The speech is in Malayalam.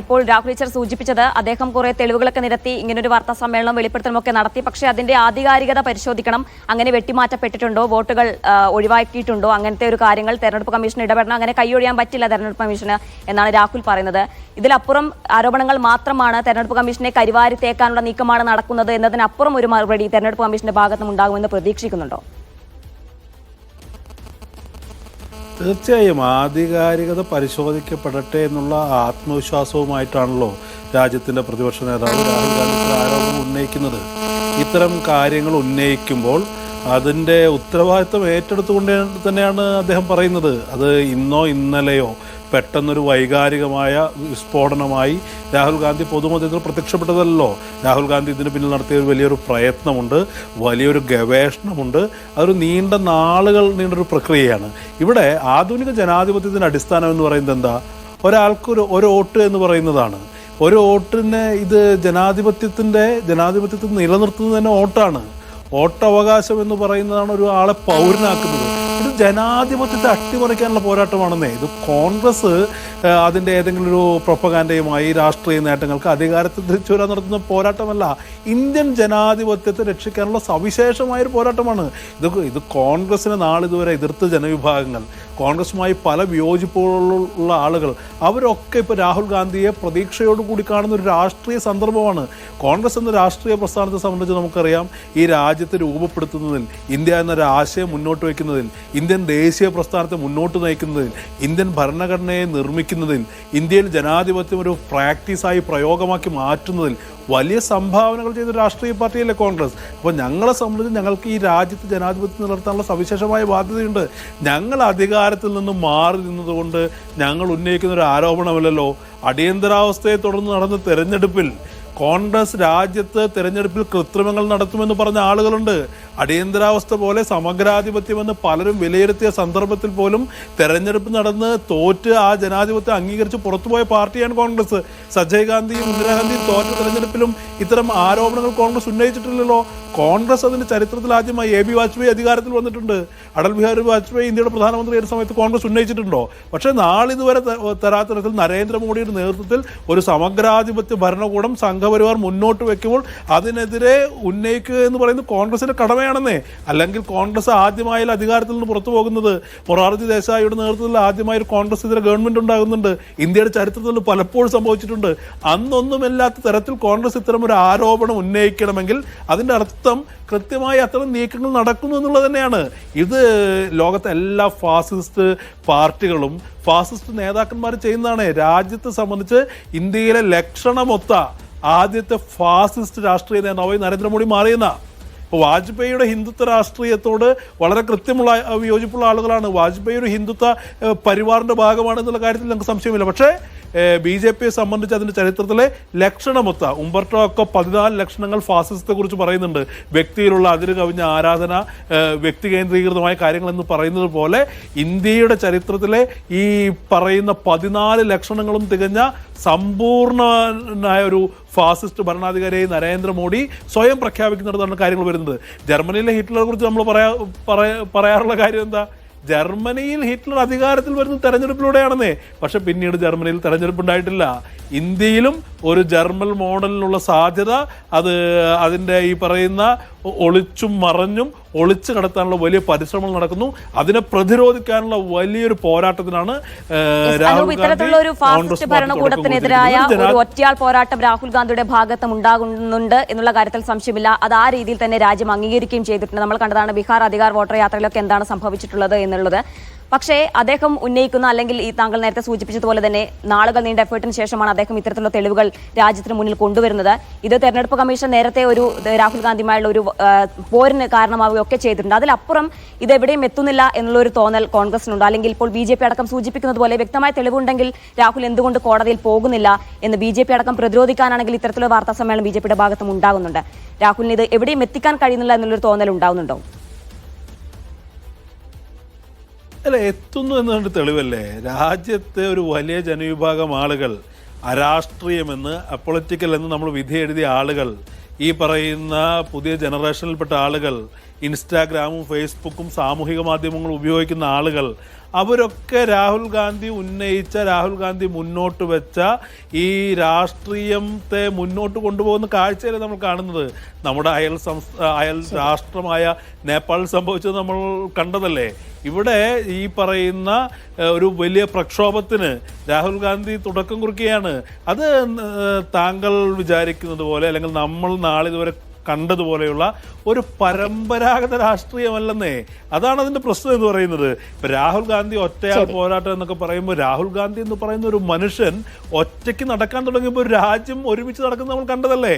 ഇപ്പോൾ രാഹുൽ ടീച്ചർ സൂചിപ്പിച്ചത് അദ്ദേഹം കുറെ തെളിവുകളൊക്കെ നിരത്തി ഇങ്ങനൊരു വാർത്താ സമ്മേളനം വെളിപ്പെടുത്തലുമൊക്കെ നടത്തി. പക്ഷേ അതിന്റെ ആധികാരികത പരിശോധിക്കണം. അങ്ങനെ വെട്ടിമാറ്റപ്പെട്ടിട്ടുണ്ടോ? വോട്ടുകൾ ഒഴിവാക്കിയിട്ടുണ്ടോ? അങ്ങനത്തെ ഒരു കാര്യങ്ങൾ തെരഞ്ഞെടുപ്പ് കമ്മീഷൻ ഇടപെടണം. അങ്ങനെ കൈയൊഴിയാൻ പറ്റില്ല തെരഞ്ഞെടുപ്പ് കമ്മീഷന് എന്നാണ് രാഹുൽ പറയുന്നത്. ഇതിലപ്പുറം ആരോപണങ്ങൾ മാത്രമാണ് തെരഞ്ഞെടുപ്പ് കമ്മീഷനെ കരിവാരി തേക്കാനുള്ള നീക്കമാണ് നടക്കുന്നത് എന്നതിനപ്പുറം ഒരു മറുപടി തെരഞ്ഞെടുപ്പ് കമ്മീഷന്റെ ഭാഗത്തും ഉണ്ടാകുമെന്ന് പ്രതീക്ഷിക്കുന്നുണ്ടോ? തീർച്ചയായും ആധികാരികത പരിശോധിക്കപ്പെടട്ടെ എന്നുള്ള ആത്മവിശ്വാസവുമായിട്ടാണല്ലോ രാജ്യത്തിന്റെ പ്രതിപക്ഷ നേതാവ് രാഹുൽ ഗാന്ധി ആരോപണം ഉന്നയിക്കുന്നത്. ഇത്തരം കാര്യങ്ങൾ ഉന്നയിക്കുമ്പോൾ അതിന്റെ ഉത്തരവാദിത്വം ഏറ്റെടുത്തുകൊണ്ട് തന്നെയാണ് അദ്ദേഹം പറയുന്നത്. അത് ഇന്നോ ഇന്നലെയോ പെട്ടെന്നൊരു വൈകാരികമായ വിസ്ഫോടനമായി രാഹുൽ ഗാന്ധി പൊതുമധ്യത്തിൽ പ്രത്യക്ഷപ്പെട്ടതല്ലോ. രാഹുൽ ഗാന്ധി ഇതിന് പിന്നിൽ നടത്തിയ ഒരു വലിയൊരു പ്രയത്നമുണ്ട് വലിയൊരു ഗവേഷണമുണ്ട്. അതൊരു നീണ്ട നാളുകൾ നീണ്ടൊരു പ്രക്രിയയാണ്. ഇവിടെ ആധുനിക ജനാധിപത്യത്തിന്റെ അടിസ്ഥാനം എന്ന് പറയുന്നത് എന്താ? ഒരാൾക്കൊരു ഒരു വോട്ട് എന്ന് പറയുന്നതാണ്. ഒരു വോട്ടിനെ ഇത് ജനാധിപത്യത്തിന്റെ ജനാധിപത്യത്തിൽ നിലനിർത്തുന്നത് തന്നെ വോട്ടാണ്. വോട്ടവകാശം എന്ന് പറയുന്നതാണ് ഒരു ആളെ പൗരനാക്കുന്നത്. ഇത് ജനാധിപത്യത്തെ അട്ടിമറിക്കാനുള്ള പോരാട്ടമാണെന്നേ. ഇത് കോൺഗ്രസ് അതിന്റെ ഏതെങ്കിലും ഒരു പ്രൊപ്പകാൻഡയുമായി രാഷ്ട്രീയ നേട്ടങ്ങൾക്ക് അധികാരത്തിൽ തിരിച്ചു വരാൻ നടത്തുന്ന പോരാട്ടമല്ല. ഇന്ത്യൻ ജനാധിപത്യത്തെ രക്ഷിക്കാനുള്ള സവിശേഷമായൊരു പോരാട്ടമാണ്. ഇത് ഇത് കോൺഗ്രസിനെ നാളിതുവരെ എതിർത്ത ജനവിഭാഗങ്ങൾ കോൺഗ്രസുമായി പല വിയോജിപ്പുകളുള്ള ആളുകൾ അവരൊക്കെ ഇപ്പോൾ രാഹുൽ ഗാന്ധിയെ പ്രതീക്ഷയോട് കൂടി കാണുന്ന ഒരു രാഷ്ട്രീയ സന്ദർഭമാണ്. കോൺഗ്രസ് എന്ന രാഷ്ട്രീയ പ്രസ്ഥാനത്തെ സംബന്ധിച്ച് നമുക്കറിയാം ഈ രാജ്യത്തെ രൂപപ്പെടുത്തുന്നതിൽ ഇന്ത്യ എന്നൊരു ആശയം മുന്നോട്ട് വയ്ക്കുന്നതിൽ ഇന്ത്യൻ ദേശീയ പ്രസ്ഥാനത്തെ മുന്നോട്ട് നയിക്കുന്നതിൽ ഇന്ത്യൻ ഭരണഘടനയെ നിർമ്മിക്കുന്നതിൽ ഇന്ത്യയിൽ ജനാധിപത്യം ഒരു പ്രാക്ടീസായി പ്രയോഗമാക്കി മാറ്റുന്നതിൽ വലിയ സംഭാവനകൾ ചെയ്ത രാഷ്ട്രീയ പാർട്ടിയല്ലേ കോൺഗ്രസ്? അപ്പോൾ ഞങ്ങളെ സംബന്ധിച്ച് ഞങ്ങൾക്ക് ഈ രാജ്യത്ത് ജനാധിപത്യം നിലനിർത്താനുള്ള സവിശേഷമായ ബാധ്യതയുണ്ട്. ഞങ്ങൾ അധികാരത്തിൽ നിന്ന് മാറി നിന്നതുകൊണ്ട് ഞങ്ങൾ ഉന്നയിക്കുന്ന ഒരു ആരോപണമല്ലല്ലോ. അടിയന്തരാവസ്ഥയെ തുടർന്ന് നടന്ന തെരഞ്ഞെടുപ്പിൽ കോൺഗ്രസ് രാജ്യത്ത് തെരഞ്ഞെടുപ്പിൽ കൃത്രിമങ്ങൾ നടത്തുമെന്ന് പറഞ്ഞ ആളുകളുണ്ട്. അടിയന്തരാവസ്ഥ പോലെ സമഗ്രാധിപത്യമെന്ന് പലരും വിലയിരുത്തിയ സന്ദർഭത്തിൽ പോലും തെരഞ്ഞെടുപ്പ് നടന്ന് തോറ്റ് ആ ജനാധിപത്യം അംഗീകരിച്ച് പുറത്തുപോയ പാർട്ടിയാണ് കോൺഗ്രസ്. സജയ് ഗാന്ധിയും ഇന്ദിരാഗാന്ധിയും തോറ്റ തെരഞ്ഞെടുപ്പിലും ഇത്തരം ആരോപണങ്ങൾ കോൺഗ്രസ് ഉന്നയിച്ചിട്ടില്ലല്ലോ. കോൺഗ്രസ് അതിന്റെ ചരിത്രത്തിൽ ആദ്യമായി എ ബി വാജ്പേയി അധികാരത്തിൽ വന്നിട്ടുണ്ട്. അടൽ ബിഹാരി വാജ്പേയി ഇന്ത്യയുടെ പ്രധാനമന്ത്രി ആയിരുന്ന സമയത്ത് കോൺഗ്രസ് ഉന്നയിച്ചിട്ടുണ്ടോ? പക്ഷേ നാളിതുവരെ ത- തരാത്ത തരത്തിൽ നരേന്ദ്രമോദിയുടെ നേതൃത്വത്തിൽ ഒരു സമഗ്രാധിപത്യ ഭരണകൂടം സംഘപരിവാർ മുന്നോട്ട് വെക്കുമ്പോൾ അതിനെതിരെ ഉന്നയിക്കുക എന്ന് പറയുന്നത് കോൺഗ്രസിന്റെ കടമയാണെന്നേ. അല്ലെങ്കിൽ കോൺഗ്രസ് ആദ്യമായി അധികാരത്തിൽ നിന്ന് പുറത്തു പോകുന്നത് മൊറാർജി ദേശായിയുടെ നേതൃത്വത്തിൽ ആദ്യമായി ഒരു കോൺഗ്രസ് ഇതര ഗവൺമെന്റ് ഉണ്ടാകുന്നുണ്ട്. ഇന്ത്യയുടെ ചരിത്രത്തിൽ പലപ്പോഴും സംഭവിച്ചിട്ടുണ്ട്. അന്നൊന്നുമില്ലാത്ത തരത്തിൽ കോൺഗ്രസ് ഇത്തരം ഒരു ആരോപണം ഉന്നയിക്കണമെങ്കിൽ അതിന്റെ അർത്ഥം കൃത്യമായി അത്തരം നീക്കങ്ങൾ നടക്കുന്നു എന്നുള്ളത് തന്നെയാണ്. ഇത് ലോകത്തെ എല്ലാ ഫാസിസ്റ്റ് പാർട്ടികളും ഫാസിസ്റ്റ് നേതാക്കന്മാർ ചെയ്യുന്നതാണ്. രാജ്യത്തെ സംബന്ധിച്ച് ഇന്ത്യയിലെ ലക്ഷണമൊത്ത ആദ്യത്തെ ഫാസിസ്റ്റ് രാഷ്ട്രീയ നേതാവായി നരേന്ദ്രമോദി മാറിയെന്ന. വാജ്പേയിയുടെ ഹിന്ദുത്വ രാഷ്ട്രീയത്തോട് വളരെ കൃത്യമുള്ള വിയോജിപ്പുള്ള ആളുകളാണ്. വാജ്പേയി ഒരു ഹിന്ദുത്വ പരിവാറിന്റെ പരിവാറിന്റെ ഭാഗമാണ് എന്നുള്ള കാര്യത്തിൽ നമുക്ക് സംശയമില്ല. പക്ഷേ ബി ജെ പിയെ സംബന്ധിച്ച് അതിന്റെ ചരിത്രത്തിലെ ലക്ഷണമൊത്ത ഉംബർട്ടോ ഒക്കെ പതിനാല് ലക്ഷണങ്ങൾ ഫാസിസത്തെ കുറിച്ച് പറയുന്നുണ്ട്. വ്യക്തിയിലുള്ള അതിര് കവിഞ്ഞ ആരാധന വ്യക്തി കേന്ദ്രീകൃതമായ കാര്യങ്ങളെന്ന് പറയുന്നത് പോലെ ഇന്ത്യയുടെ ചരിത്രത്തിലെ ഈ പറയുന്ന പതിനാല് ലക്ഷണങ്ങളും തികഞ്ഞ സമ്പൂർണനായ ഒരു ഫാസിസ്റ്റ് ഭരണാധികാരിയായി നരേന്ദ്രമോദി സ്വയം പ്രഖ്യാപിക്കുന്നിടത്താണ് കാര്യങ്ങൾ വരുന്നത്. ജർമ്മനിയിലെ ഹിറ്റ്ലറെ കുറിച്ച് നമ്മൾ പറയാ- പറയാറുള്ള കാര്യം എന്താ? ജർമ്മനിയിൽ ഹിറ്റ്ലർ അധികാരത്തിൽ വരുന്ന തെരഞ്ഞെടുപ്പിലൂടെയാണെന്നേ. പക്ഷെ പിന്നീട് ജർമ്മനിയിൽ തെരഞ്ഞെടുപ്പ് ഉണ്ടായിട്ടില്ല ഇന്ത്യയിലും ഒരു ജർമ്മൻ മോഡലിനുള്ള സാധ്യത അത് അതിന്റെ ഈ പറയുന്ന ഒളിച്ചും മറഞ്ഞും ഒളിച്ചു കടത്താനുള്ള വലിയ പരിശ്രമങ്ങൾ നടക്കുന്നു. അതിനെ പ്രതിരോധിക്കാനുള്ള വലിയൊരു പോരാട്ടത്തിനാണ് രാഹുൽ ഇത്തരത്തിലുള്ള ഒരു ഫാസിസ്റ്റ് ഭരണകൂടത്തിനെതിരായ ഒരു ഒറ്റയാൾ പോരാട്ടം രാഹുൽ ഗാന്ധിയുടെ ഭാഗത്തും ഉണ്ടാകുന്നുണ്ട് എന്നുള്ള കാര്യത്തിൽ സംശയമില്ല. അത് ആ രീതിയിൽ തന്നെ രാജ്യം അംഗീകരിക്കുകയും ചെയ്തിട്ടുണ്ട്. നമ്മൾ കണ്ടതാണ് ബീഹാർ അധികാർ വോട്ടർ യാത്രയിലൊക്കെ എന്താണ് സംഭവിച്ചിട്ടുള്ളത് എന്നുള്ളത്. പക്ഷേ അദ്ദേഹം ഉന്നയിക്കുന്ന അല്ലെങ്കിൽ ഈ താങ്കൾ നേരത്തെ സൂചിപ്പിച്ചതുപോലെ തന്നെ നാളുകൾ നീണ്ട എഫേർട്ടിന് ശേഷമാണ് അദ്ദേഹം ഇത്തരത്തിലുള്ള തെളിവുകൾ രാജ്യത്തിന് മുന്നിൽ കൊണ്ടുവരുന്നത്. ഇത് തെരഞ്ഞെടുപ്പ് കമ്മീഷൻ നേരത്തെ ഒരു രാഹുൽ ഗാന്ധിയുമായുള്ള ഒരു പോരിന് കാരണമാവുകയൊക്കെ ചെയ്തിട്ടുണ്ട്. അതിലപ്പുറം ഇത് എവിടെയും എത്തുന്നില്ല എന്നുള്ള ഒരു തോന്നൽ കോൺഗ്രസിനുണ്ട്. അല്ലെങ്കിൽ ഇപ്പോൾ ബി ജെ പി അടക്കം സൂചിപ്പിക്കുന്നത് പോലെ വ്യക്തമായ തെളിവുണ്ടെങ്കിൽ രാഹുൽ എന്തുകൊണ്ട് കോടതിയിൽ പോകുന്നില്ല എന്ന് ബി ജെ പി അടക്കം പ്രതിരോധിക്കാനാണെങ്കിൽ ഇത്തരത്തിലുള്ള വാർത്താ സമ്മേളനം ബി ജെ പിയുടെ ഭാഗത്തും ഉണ്ടാകുന്നുണ്ട്. രാഹുലിന് ഇത് എവിടെയും എത്തിക്കാൻ കഴിയുന്നില്ല എന്നുള്ളൊരു തോന്നൽ ഉണ്ടാകുന്നുണ്ടോ അല്ല എത്തുന്നു എന്നുകൊണ്ട് തെളിവല്ലേ? രാജ്യത്തെ ഒരു വലിയ ജനവിഭാഗം ആളുകൾ അരാഷ്ട്രീയമെന്ന് അപ്പൊളിറ്റിക്കൽ എന്ന് നമ്മൾ വിധി എഴുതിയ ആളുകൾ ഈ പറയുന്ന പുതിയ ജനറേഷനിൽപ്പെട്ട ആളുകൾ ഇൻസ്റ്റാഗ്രാമും ഫേസ്ബുക്കും സാമൂഹിക മാധ്യമങ്ങളും ഉപയോഗിക്കുന്ന ആളുകൾ അവരൊക്കെ രാഹുൽ ഗാന്ധി ഉന്നയിച്ച രാഹുൽ ഗാന്ധി മുന്നോട്ട് വെച്ച ഈ രാഷ്ട്രീയത്തെ മുന്നോട്ട് കൊണ്ടുപോകുന്ന കാഴ്ചയല്ലേ നമ്മൾ കാണുന്നത്. നമ്മുടെ അയൽ അയൽ രാഷ്ട്രമായ നേപ്പാളിൽ സംഭവിച്ചത് നമ്മൾ കണ്ടതല്ലേ? ഇവിടെ ഈ പറയുന്ന ഒരു വലിയ പ്രക്ഷോഭത്തിന് രാഹുൽ ഗാന്ധി തുടക്കം കുറിക്കുകയാണ്. അത് താങ്കൾ വിചാരിക്കുന്നത് പോലെ അല്ലെങ്കിൽ നമ്മൾ നാളിതുവരെ കണ്ടതുപോലെയുള്ള ഒരു പരമ്പരാഗത രാഷ്ട്രീയമല്ലെന്നേ. അതാണ് അതിന്റെ പ്രശ്നം എന്ന് പറയുന്നത്. ഇപ്പൊ രാഹുൽ ഗാന്ധി ഒറ്റയാൾ പോരാട്ടം എന്നൊക്കെ പറയുമ്പോൾ രാഹുൽ ഗാന്ധി എന്ന് പറയുന്ന ഒരു മനുഷ്യൻ ഒറ്റയ്ക്ക് നടക്കാൻ തുടങ്ങിയപ്പോൾ ഒരു രാജ്യം ഒരുമിച്ച് നടക്കുന്നത് നമ്മൾ കണ്ടതല്ലേ?